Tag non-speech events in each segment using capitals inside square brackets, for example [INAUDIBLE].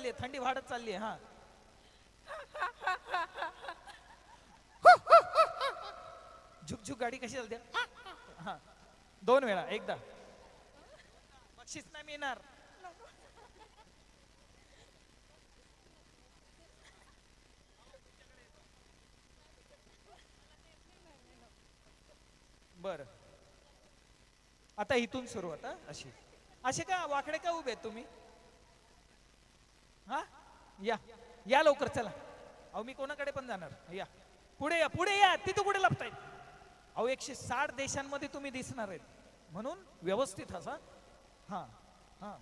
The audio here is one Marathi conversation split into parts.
चालली आहे थंडी वाढत चालली आहे हा. झुक झुक गाडी कशी चालते? हा. दोन वेळा एकदा. बक्षीस नाही मिळणार. बर. आता इथून सुरुवात आता अशी. असे का वाकडे का उभे आहेत तुम्ही? हा? या. या लवकर चला. अहो मी कोणाकडे पण जाणार? या. पुढे या पुढे या. तिथं कुठे लपताय? अहो एकशे साठ देशांमध्ये तुम्ही दिसणार आहेत. म्हणून व्यवस्थित हसा. हा हा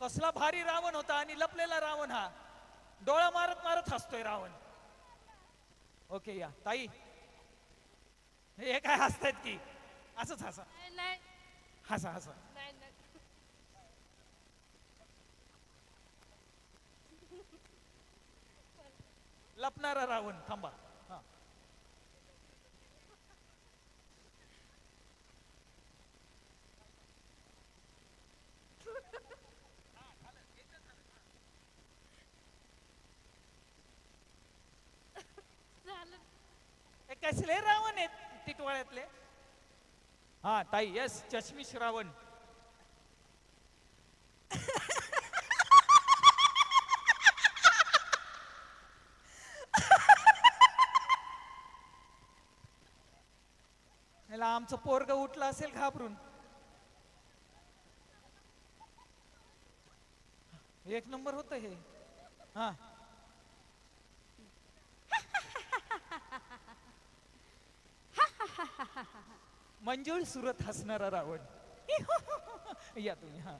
कसला भारी रावण होता आणि लपलेला रावण हा. डोळा मारत मारत हसतोय रावण. ओके या. ताई. हे काय हसतायत की? असंच हसा. हसा हसा. लपणारा रावण थांबा. कसले रावण आहेत टिटवाळ्यातले हा ताई यस चष्मिश रावण. याला आमचं पोरग उठलं असेल घाबरून. एक नंबर होत हे. हा. मंजुळ सुरत हसणारा रावण. [LAUGHS] या तुम्ही हा.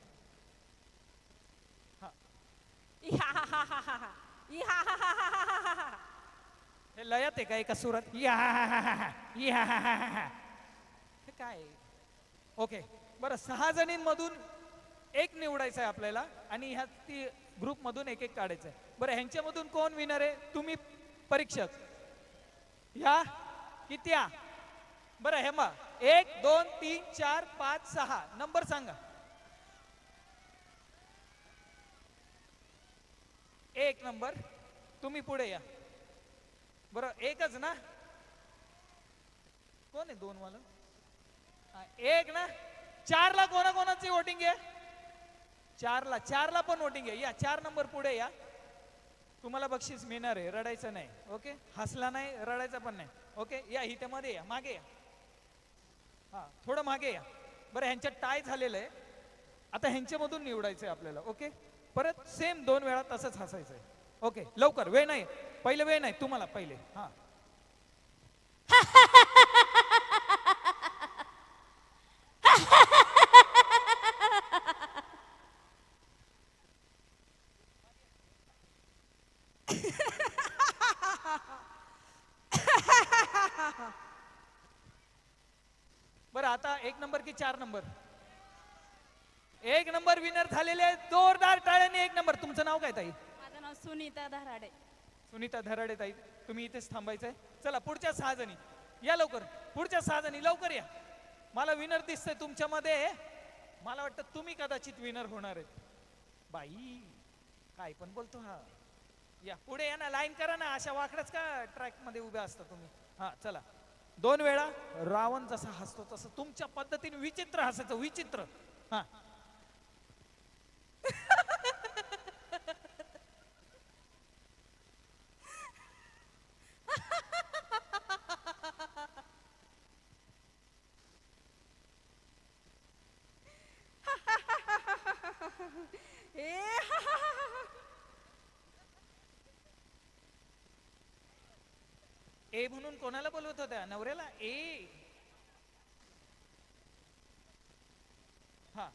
हे. लयात आहे का एका सुरात? या. हे काय? ओके. बरं सहा जणींमधून एक निवडायचं आहे आपल्याला आणि ह्या ती ग्रुप मधून एक एक काढायचं आहे बरं ह्यांच्यामधून कोण विनर आहे? तुम्ही परीक्षक. या? किती या? बरं हे मग. एक दोन तीन चार पाच सहा. नंबर सांगा. एक नंबर. तुम्ही पुढे या. बरं एकच ना? कोण आहे दोन वाला हा, एक ना? चारला कोणा कोणाची वोटिंग आहे? चारला चारला पण वोटिंग आहे. या चार नंबर पुढे या. तुम्हाला बक्षीस मिळणार आहे रडायचं नाही. ओके? हसला नाही रडायचं पण नाही. ओके? या इथे मध्ये या मागे या. हा थोडं मागे या. बरं ह्यांच्यात टाय झालेलं आहे. आता ह्यांच्यामधून निवडायचं आहे आपल्याला ओके परत सेम दोन वेळा तसंच हसायचं आहे ओके लवकर वेळ नाही पहिले वेळ नाही तुम्हाला पहिले. हा [LAUGHS] बरं आता एक नंबर की चार नंबर? एक नंबर विनर झालेले आहेत. जोरदार टाळ्याने एक नंबर. तुमचं नाव काय ताई? माझं नाव सुनीता धराडे. सुनीता धराडे ताई तुम्ही इथेच थांबायचंय. चला पुढच्या सहा जणी. या लवकर. पुढच्या सहा जणी लवकर या. मला विनर दिसतंय तुमच्यामध्ये. मला वाटतं तुम्ही कदाचित विनर होणार आहेत. बाई काय पण बोलतो हा. या पुढे या ना लाईन करा ना. अशा वाकड्याच का ट्रॅकमध्ये उभे असता तुम्ही? हा चला. दोन वेळा रावण जसा हसतो तसं तुमच्या पद्धतीने विचित्र हसायचं विचित्र. हा ए हा, हा, हा, हा. ए म्हणून कोणाला बोलवत होत्या नवऱ्याला ए हा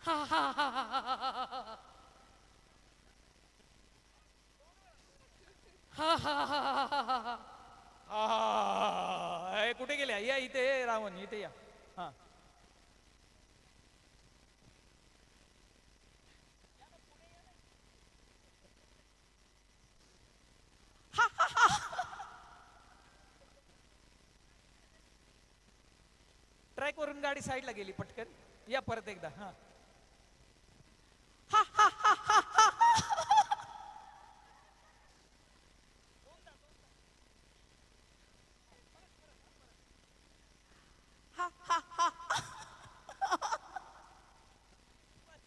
हा, हा, हा, हा, हा, हा, हा, हा. हा, हा, हा, हा, हा, हा, हा. कुठे गेल्या या इथे रावण इथे या हा गाडी साईडला गेली पटकन. या परत एकदा हा.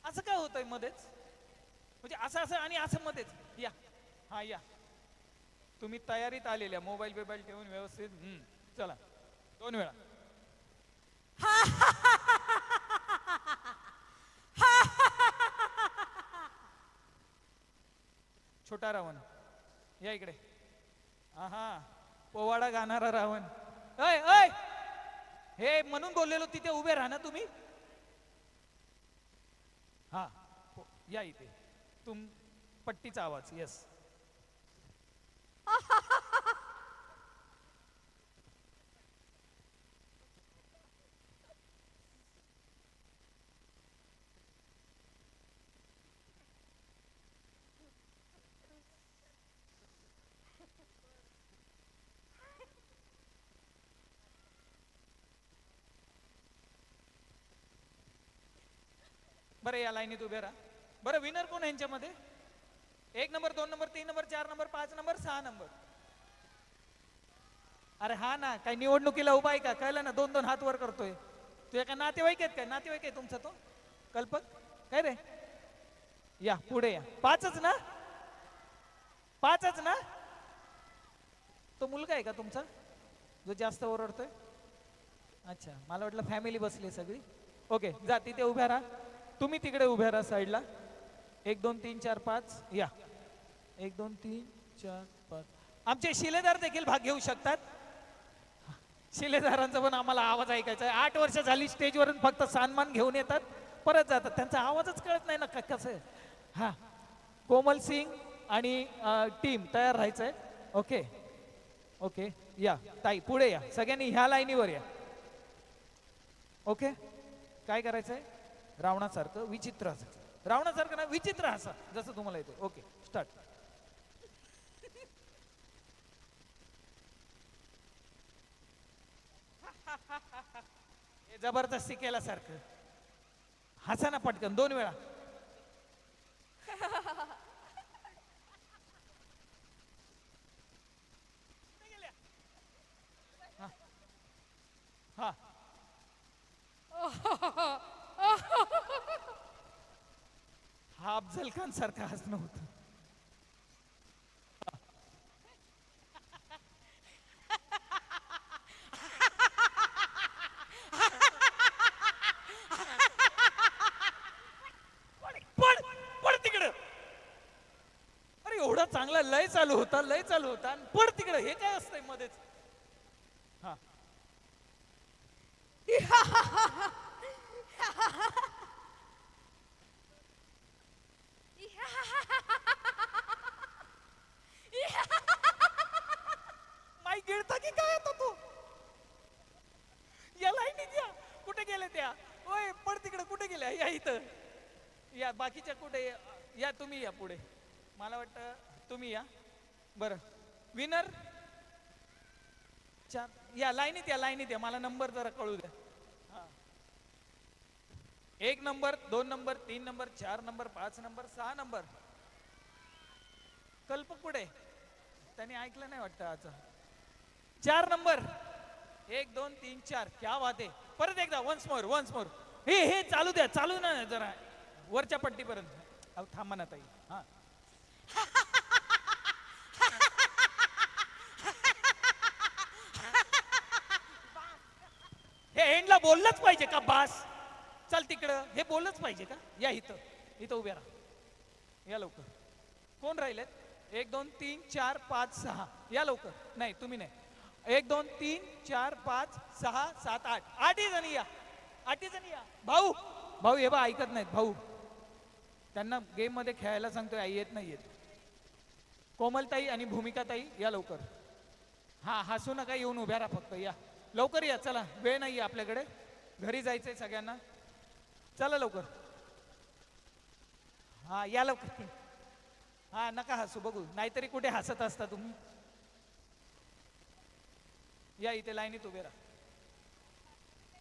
असं काय होतंय मध्येच? म्हणजे असं असं आणि असं मध्येच. या. हा या. तुम्ही तयारीत आलेल्या मोबाईल बिबाईल ठेवून व्यवस्थित हम्म, चला. दोन वेळा. छोटा रावण. या इकडे. हा पोवाडा गाणारा रावण. अय अय हे म्हणून बोललेलो तिथे उभे राहा ना तुम्ही. हा या इथे. तुम पट्टीचा आवाज येस बरं या लाईनीत उभे राहा. बरं विनर कोण आहे यांच्यामध्ये? एक नंबर दोन नंबर तीन नंबर चार नंबर पाच नंबर सहा नंबर. अरे हा ना काही निवडणुकीला उभा आहे का? कळलं ना दोन दोन हात वर करतोय. तू एका नातेवाईक आहेत काय नातेवाईक आहे तुमचा तो? कल्पक? काय रे? या पुढे या. पाचच ना? पाचच ना? तो मुलगा आहे का तुमचा? जो जास्त ओरडतोय? अच्छा मला वाटलं फॅमिली बसली सगळी. ओके जा तिथे उभ्या राहा. तुम्ही तिकडे उभ्या राहा साईडला. एक दोन तीन चार पाच. या. एक दोन तीन चार पाच. आमचे शिलेदार देखील भाग घेऊ शकतात. शिलेदारांचा पण आम्हाला आवाज ऐकायचा आहे. आठ वर्ष झाली स्टेजवरून फक्त सन्मान घेऊन येतात. परत जातात. त्यांचा आवाजच कळत नाही ना कसं आहे. हा. कोमल सिंग आणि टीम तयार राहायचं आहे ओके. ओके. या. ताई पुढे या. सगळ्यांनी ह्या लाईनीवर या. ओके? काय करायचं आहे रावणासारखं विचित्र हसायचं रावणासारखं ना विचित्र हसा जसं तुम्हाला येते ओके स्टार्ट [LAUGHS] हे जबरदस्ती केल्यासारखं. हसा ना पटकन दोन वेळा हा हा अफजल खान सारखं हसणं होतं पड पड तिकडं अरे एवढा चांगला लय चालू होता लय चालू होता आणि पड तिकडं हे काय असतंय मध्येच हा माई गिळता की काय आता तू या लाईनीत या कुठे गेले त्या ओय पड तिकडे कुठे गेल्या या इथं या बाकीच्या कुठे या? तुम्ही या पुढे. मला वाटतं तुम्ही या. बरं. विनर चार या लाईनीत या लाईनीत या. मला नंबर जरा कळू द्या. हा. एक नंबर दोन नंबर तीन नंबर चार नंबर पाच नंबर सहा नंबर कल्पक पुढे त्यांनी ऐकलं नाही वाटतं आज. चार नंबर एक दोन तीन चार. क्या वाद आहे. परत एकदा वन्स मोर वन्स मोर हे हे चालू द्या. चालू ना जरा. वरच्या पट्टीपर्यंत. अहो थांबा ना ताई. हा. हे एंडला बोललंच पाहिजे का बास? चल तिकडं. हे बोललंच पाहिजे का? या इथं. इथं उभ्या राहा. या लवकर. कोण राहिलेत? एक दोन तीन चार पाच सहा. या लवकर. नाही तुम्ही नाही. एक दोन तीन चार पाच सहा सात आठ. आठही जणी या. आठही जणी या. भाऊ. भाऊ हे बा ऐकत नाहीत. भाऊ. त्यांना गेममध्ये खेळायला सांगतोय आई येत नाही येत कोमलताई आणि भूमिकाताई या लवकर. हा हसू नका येऊन उभ्या राहा फक्त या. लवकर या चला वेळ नाही आहे आपल्याकडे. घरी जायचंय सगळ्यांना. चला लवकर. हा या लवकर. हा नका हसू बघू. नाहीतरी कुठे हसत असता तुम्ही. या इथे लाईनीत उभे राहा.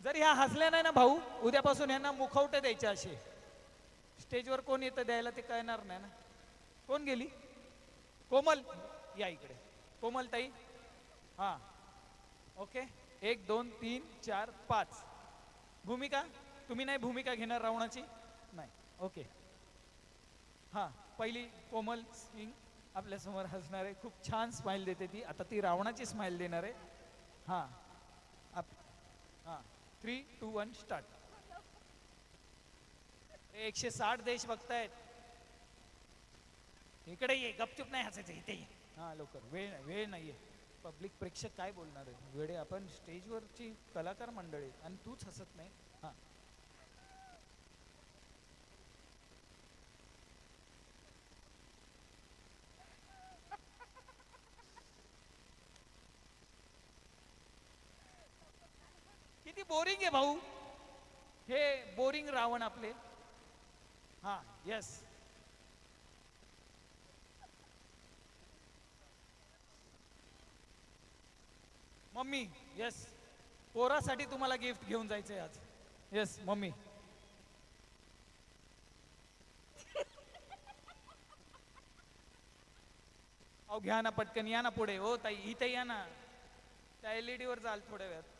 जर ह्या हसल्या नाही ना भाऊ उद्यापासून यांना मुखवटे द्यायचे असे. स्टेजवर कोण येतं द्यायला ते कळणार नाही ना. कोण गेली? कोमल. या इकडे. कोमल ताई. हा. ओके. एक दोन तीन चार पाच. भूमिका? तुम्ही नाही भूमिका घेणार रावणाची? नाही. ओके. हा. पहिली कोमल सिंग आपल्यासमोर हसणार. आहे खूप छान स्माईल देते ती. आता ती रावणाची स्माइल देणार आहे. हा. आप हा. थ्री टू वन स्टार्ट एकशे साठ देश बघतायत. इकडे ये गपचूप नाही हसायचं इथे ये. हा लवकर. वेळ नाही वेळ नाहीये. पब्लिक प्रेक्षक काय बोलणार आहे वेळे आपण स्टेजवरची कलाकार मंडळी आणि तूच हसत नाही. हा. किती बोरिंग आहे भाऊ. हे बोरिंग रावण आपले. हा येस मम्मी येस पोरासाठी तुम्हाला गिफ्ट घेऊन जायचंय आज. Yes mummy. अहो घ्या ना पटकन या ना पुढे. हो ताई इथे या ना. त्या एलईडी वर जाल थोड्या वेळात.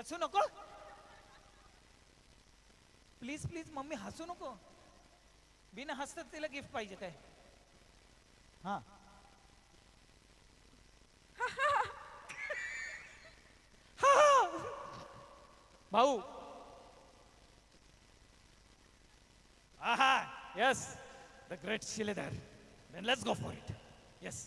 हसू नको. प्लीज प्लीज मम्मी हसू नको. बिना हसतात तिला गिफ्ट पाहिजे काय? हा. भाऊ. आहा yes the great Shiledar. Let's go for it yes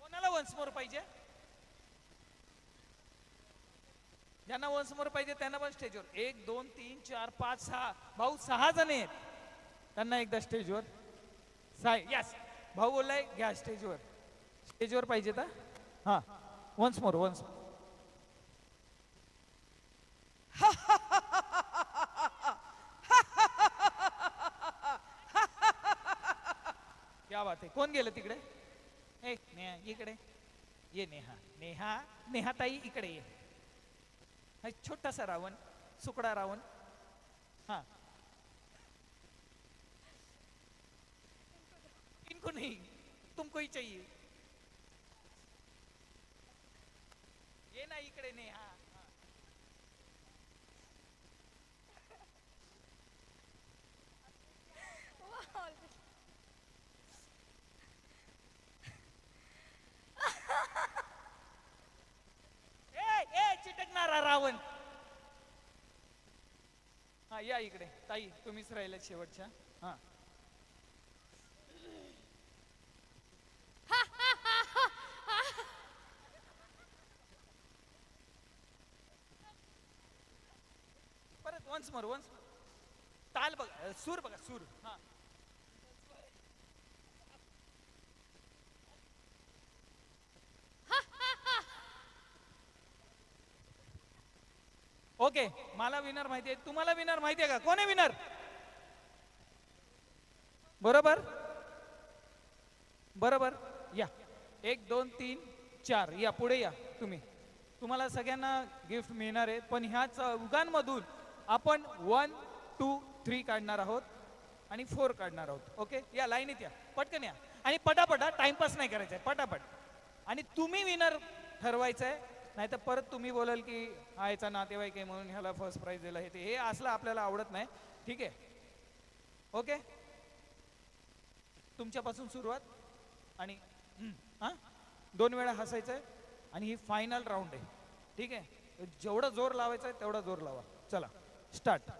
कोणाला वन्स मोर पाहिजे ज्यांना वन्स मोर पाहिजे त्यांना पण स्टेजवर एक दोन तीन चार पाच सहा भाऊ सहा जण आहेत. त्यांना एकदा स्टेजवर साय यस भाऊ बोललाय घ्या स्टेजवर स्टेजवर पाहिजे तर हा? वन्स मोर वन्स क्या बात आहे. कोण गेलं तिकडे? ए नेहा इकडे. ये नेहा नेहा नेहा ताई इकडे ये. छोटासा रावण सुकडा रावण. हा इनको नहीं तुमको ही चाहिए ये ना इकडे नहीं हा. हां या इकडे. ताई तुम्हीच राहिल्यात शेवटच्या. हा. परत वन्स मोर वन्स ताल बघा सूर बघा सूर. हा. ओके मला विनर माहिती आहे तुम्हाला विनर माहिती आहे का? कोण आहे विनर बरोबर? बरोबर? या. एक दोन तीन चार. या पुढे या तुम्ही. तुम्हाला सगळ्यांना गिफ्ट मिळणार आहे. पण ह्या चौघांमधून आपण वन टू थ्री काढणार आहोत आणि फोर काढणार आहोत. ओके? या लाईनीत या. पटकन या. आणि पटापटा टाइमपास नाही करायचा आहे पटापट. आणि तुम्ही विनर ठरवायचं आहे नाही तर परत तुम्ही बोलाल की हा याचा नातेवाईक आहे म्हणून ह्याला फर्स्ट प्राईज दिला. हे ते हे असलं आपल्याला आवडत नाही. ठीक आहे? ओके? तुमच्यापासून सुरुवात. आणि हा? दोन वेळा हसायचं आहे आणि ही फायनल राऊंड आहे. ठीक आहे? जेवढा जोर लावायचा आहे तेवढा जोर लावा. चला स्टार्ट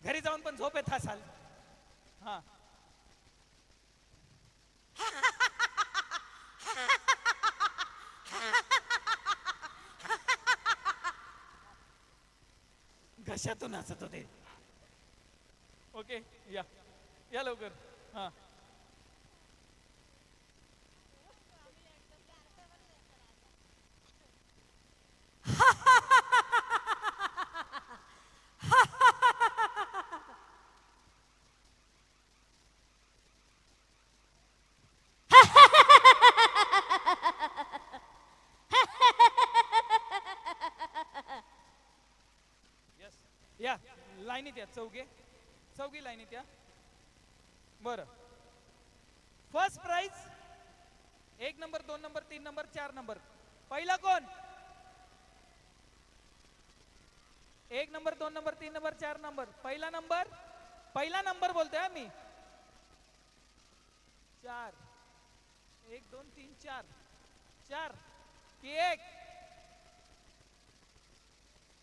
घरी जाऊन पण झोप येत असाल हा घशातून हसत होते ओके या या लवकर हा Yes. या लाईनीत या चौघे? चौघी लाईन त्या. बर. फर्स्ट प्राइज एक नंबर दोन नंबर तीन नंबर चार नंबर पहिला कोण? एक नंबर दोन नंबर तीन नंबर चार नंबर पहिला नंबर पहिला नंबर बोलतोय मी. चार. एक दोन तीन चार. चार. की एक.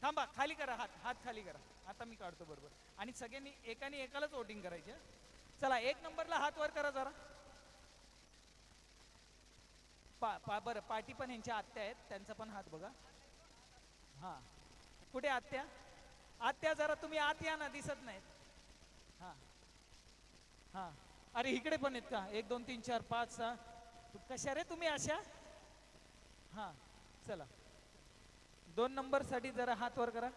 थांबा खाली करा हात. हात खाली करा. आता मी काढतो बरोबर. आणि सगळ्यांनी एकाने एकालाच वोटिंग करायचे. चला एक नंबरला हात वर करा जरा. पा पा बरं पाठी पण यांच्या आत्या आहेत त्यांचा पण हात बघा. हा. कुठे आत्या? आत्या जरा तुम्ही आत या ना दिसत नाहीत. हा. हा. अरे इकडे पण आहेत का? एक दोन तीन चार पाच सहा. कशा रे तुम्ही अशा? हा. चला. दोन नंबरसाठी जरा हात वर करा.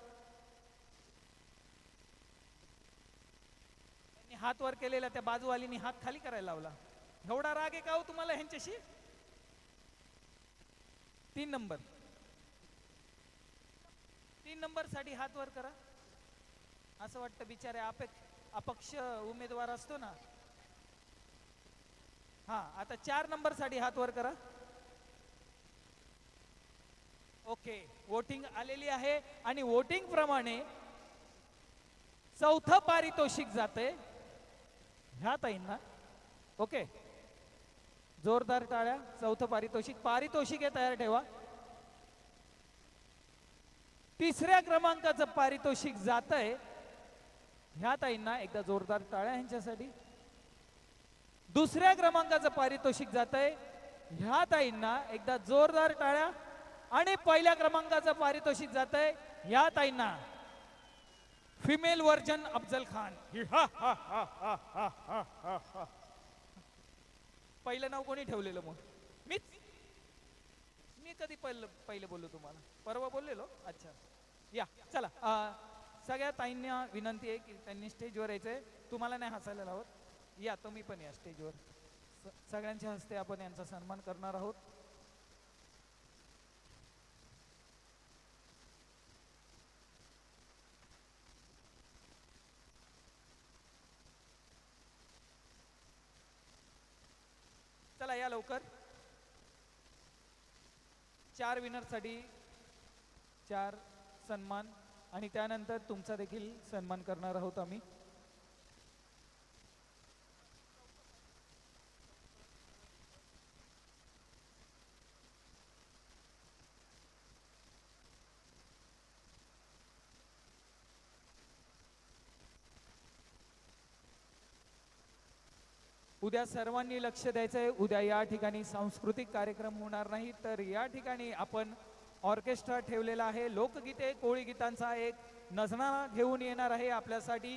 हात वर केलेला त्या बाजूवालीनी हात खाली करायला लावला. एवढा राग आहे का हो तुम्हाला ह्यांच्याशी? तीन नंबर. तीन नंबरसाठी हात वर करा. असं वाटतं बिचारे अपक्ष उमेदवार असतो ना. हा आता चार नंबरसाठी हात वर करा. ओके वोटिंग आलेली आहे आणि वोटिंग प्रमाणे चौथं पारितोषिक जाते ह्या ताईंना. ओके. जोरदार टाळ्या. चौथं पारितोषिक. पारितोषिक हे तयार ठेवा. तिसऱ्या क्रमांकाचं पारितोषिक जात आहे ह्या ताईंना एकदा जोरदार टाळ्या ह्यांच्यासाठी. दुसऱ्या क्रमांकाचं पारितोषिक जात आहे ह्या ताईंना एकदा जोरदार टाळ्या. आणि पहिल्या क्रमांकाचं पारितोषिक जात आहे ह्या ताईंना. फिमेल वर्जन अफजल खान पहिलं नाव कोणी ठेवलेलं मग? मीच? मी कधी पहिलं पहिले बोललो तुम्हाला? परवा बोललेलो? अच्छा. या चला. सगळ्या ताईंना विनंती आहे की त्यांनी स्टेजवर यायचंय. तुम्हाला नाही हसायला लावत. या तुम्ही पण या स्टेजवर. सगळ्यांच्या हस्ते आपण यांचा सन्मान करणार आहोत चला या लवकर चार विनरसाठी चार सन्मान आणि त्यानंतर तुमचा देखील सन्मान करणार आहोत आम्ही. उद्या सर्वांनी लक्ष द्यायचं आहे उद्या या ठिकाणी सांस्कृतिक कार्यक्रम होणार नाही तर या ठिकाणी आपण ऑर्केस्ट्रा ठेवलेला आहे. लोकगीते कोळी गीतांचा एक नजणा घेऊन येणार आहे आपल्यासाठी.